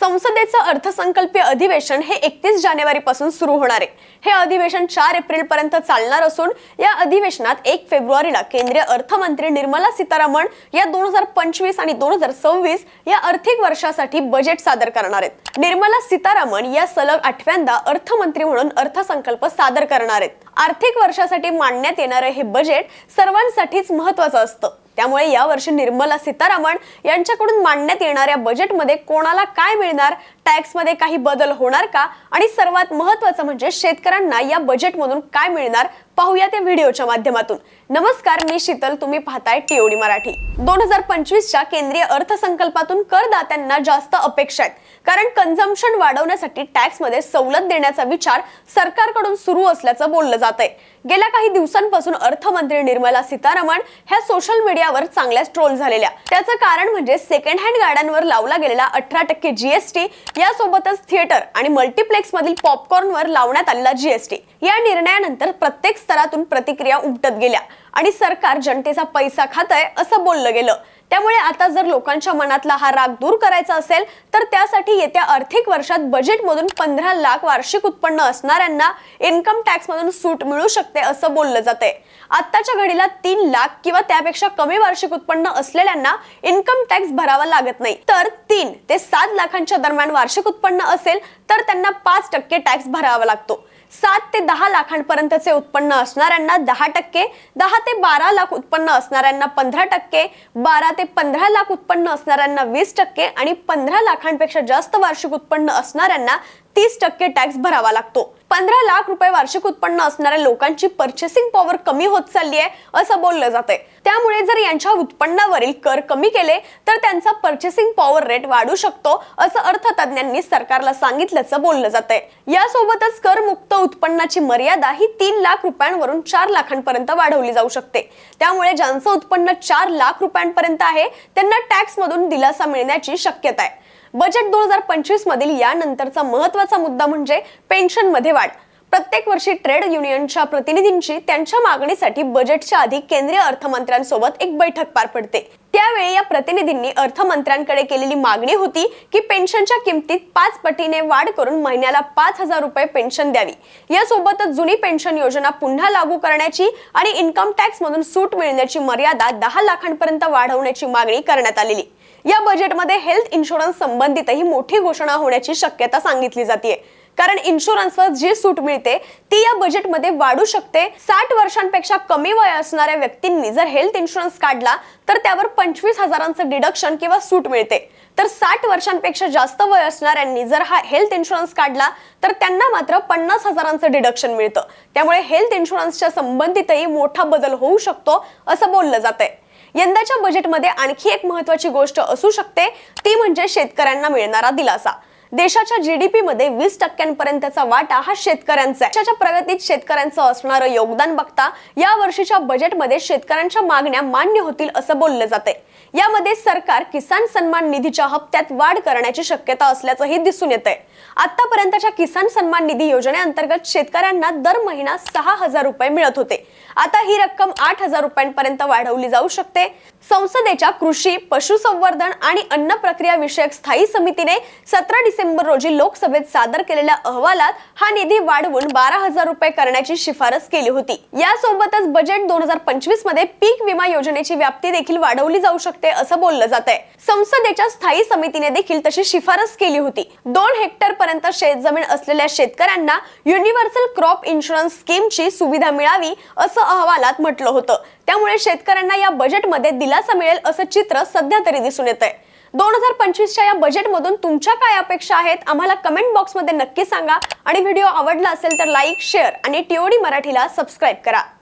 संसदेचं अर्थसंकल्पीय अधिवेशन हे एकतीस जानेवारी पासून सुरू होणार आहे. हे अधिवेशन चार एप्रिल पर्यंत चालणार असून या अधिवेशनात एक फेब्रुवारीला केंद्रीय अर्थमंत्री निर्मला सीतारामन या दोन हजार पंचवीस आणि दोन हजार सव्वीस या आर्थिक वर्षासाठी बजेट सादर करणार आहेत. निर्मला सीतारामन या सलग आठव्यांदा अर्थमंत्री म्हणून अर्थसंकल्प सादर करणार आहेत. आर्थिक वर्षासाठी मांडण्यात येणारं हे बजेट सर्वांसाठीच महत्वाचं असतं. त्यामुळे यावर्षी निर्मला सीतारामन यांच्याकडून मांडण्यात येणाऱ्या बजेटमध्ये कोणाला काय मिळणार? टॅक्समध्ये काही बदल होणार का? आणि सर्वात महत्वाचं म्हणजे शेतकऱ्यांना या बजेटमधून काय मिळणार? पाहूया त्या व्हिडिओच्या माध्यमातून. नमस्कार मी शीतल. तुम्ही पाहताय टीओडी मराठी. दोन हजार पंचवीसच्या केंद्रीय अर्थसंकल्पातून करदात्यांना जास्त अपेक्षा आहेत. कारण कन्झम्पशन वाढवण्यासाठी टॅक्समध्ये सवलत देण्याचा विचार सरकारकडून सुरू असल्याचं बोललं जात आहे गेल्या काही दिवसांपासून अर्थमंत्री निर्मला सीतारामन ह्या सोशल मीडियावर चांगल्याच ट्रोल झालेल्या. त्याचं कारण म्हणजे सेकंड हँड गाड्यांवर लावला गेलेला अठरा टक्के जीएसटी यासोबतच थिएटर आणि मल्टिप्लेक्स मधील पॉपकॉर्नवर लावण्यात आलेला जीएसटी या निर्णयानंतर प्रत्येक स्तरातून प्रतिक्रिया उमटत गेल्या. आणि सरकार जनतेचा पैसा खातय असं बोललं गेलं. त्यामुळे आता जर लोकांच्या मनातला हा राग दूर करायचा असेल तर त्यासाठी येत्या आर्थिक वर्षात बजेटमधून पंधरा लाख वार्षिक उत्पन्न असणाऱ्यांना इन्कम टॅक्समधून सूट मिळू शकते असं बोललं जाते आत्ताच्या घडीला तीन लाख किंवा त्यापेक्षा कमी वार्षिक उत्पन्न असलेल्यांना इन्कम टॅक्स भरावा लागत नाही. तर तीन ते सात लाखांच्या दरम्यान वार्षिक उत्पन्न असेल तर त्यांना पाच टक्के टॅक्स भरावा लागतो. सात ते दहा लाखांपर्यंतचे उत्पन्न असणाऱ्यांना दहा टक्के दहा ते बारा लाख उत्पन्न असणाऱ्यांना पंधरा टक्के बारा ते पंधरा लाख उत्पन्न असणाऱ्यांना वीस टक्के आणि पंधरा लाखांपेक्षा जास्त वार्षिक उत्पन्न असणाऱ्यांना तीस टक्के टॅक्स भरावा लागतो. पंधरा लाख रुपये वार्षिक उत्पन्न असणाऱ्या लोकांची पर्चेसिंग पॉवर कमी होत चालली आहे असं बोललं जाते त्यामुळे जर यांच्या उत्पन्नावरील कर कमी केले तर त्यांचा पर्चेसिंग पॉवर रेट वाढू शकतो असं अर्थतज्ञांनी सरकारला सांगितल्याचं बोललं जातंय. यासोबतच करमुक्त उत्पन्नाची मर्यादा ही तीन लाख रुपयांवरून चार लाखांपर्यंत वाढवली जाऊ शकते. त्यामुळे ज्यांचं उत्पन्न चार लाख रुपयांपर्यंत आहे त्यांना टॅक्स मधून दिलासा मिळण्याची शक्यता आहे. बजेट दोन हजार पंचवीस मधील यानंतरचा महत्त्वाचा मुद्दा म्हणजे पेन्शनमध्ये वाढ. प्रत्येक वर्षी ट्रेड युनियनच्या प्रतिनिधींची त्यांच्या मागणीसाठी बजेटच्या आधी केंद्रीय अर्थमंत्र्यांसोबत एक बैठक पार पडते. त्यावेळी या प्रतिनिधींनी अर्थमंत्र्यांकडे केलेली मागणी होती की पेन्शनच्या किमतीत पाच पटीने वाढ करून महिन्याला पाच हजार रुपये पेन्शन द्यावी. यासोबतच जुनी पेन्शन योजना पुन्हा लागू करण्याची आणि इन्कम टॅक्स मधून सूट मिळण्याची मर्यादा दहा लाखांपर्यंत वाढवण्याची मागणी करण्यात आलेली. या बजेटमध्ये हेल्थ इन्शुरन्स संबंधितही मोठी घोषणा होण्याची शक्यता सांगितली जाते कारण इन्शुरन्सवर जी सूट मिळते ती या बजेटमध्ये वाढू शकते. साठ वर्षांपेक्षा कमी वय असणाऱ्या व्यक्तींनी जर हेल्थ इन्शुरन्स काढला तर त्यावर पंचवीस हजारांचं डिडक्शन किंवा सूट मिळते. तर साठ वर्षांपेक्षा जास्त वय असणाऱ्यांनी जर हा हेल्थ इन्शुरन्स काढला तर त्यांना मात्र पन्नास हजारांचं डिडक्शन मिळतं. त्यामुळे हेल्थ इन्शुरन्सच्या संबंधितही मोठा बदल होऊ शकतो असं बोललं जातंय. यंदाच्या बजेटमध्ये आणखी एक महत्वाची गोष्ट असू शकते ती म्हणजे शेतकऱ्यांना मिळणारा दिलासा. देशाच्या जीडीपी मध्ये वीस टक्क्यांपर्यंतचा वाटा हा शेतकऱ्यांचा आहे. देशाच्या प्रगतीत शेतकऱ्यांचं असणारं योगदान बघता या वर्षीच्या बजेटमध्ये शेतकऱ्यांच्या मागण्या मान्य होतील असं बोललं जाते यामध्ये सरकार किसान सन्मान निधीच्या हप्त्यात वाढ करण्याची शक्यता असल्याचंही दिसून येत आहे आतापर्यंतच्या किसान सन्मान निधी योजनेअंतर्गत शेतकऱ्यांना दर महिना सहा हजार रुपये मिळत होते. आता ही रक्कम आठ हजार रुपयांपर्यंत वाढवली जाऊ शकते. संसदेच्या कृषी पशुसंवर्धन आणि अन्न प्रक्रिया विषयक स्थायी समितीने सतरा डिसेंबर रोजी लोकसभेत सादर केलेल्या अहवालात हा निधी वाढवून बारा हजार रुपये करण्याची शिफारस केली होती. यासोबतच बजेट दोन हजार पंचवीसमध्ये पीक विमा योजनेची व्याप्ती देखील वाढवली जाऊ शकते असं बोललं जात आहे संसदेच्या स्थायी समितीने देखील तशी शिफारस केली होती. दोन हेक्टर पर्यंत शेतजमीन असलेल्या शेतकऱ्यांना युनिव्हर्सल क्रॉप इन्शुरन्स स्कीमची सुविधा मिळावी असं अहवालात म्हटलं होतं. त्यामुळे शेतकऱ्यांना या बजेटमध्ये दिलासा मिळेल असं चित्र सध्या तरी दिसून येत आहे दोन हजार पंचवीसच्या या बजेटमधून तुमच्या काय अपेक्षा आहेत? आम्हाला कमेंट बॉक्समध्ये नक्की सांगा. आणि व्हिडिओ आवडला असेल तर लाईक शेअर आणि टीओडी मराठीला सबस्क्राईब करा.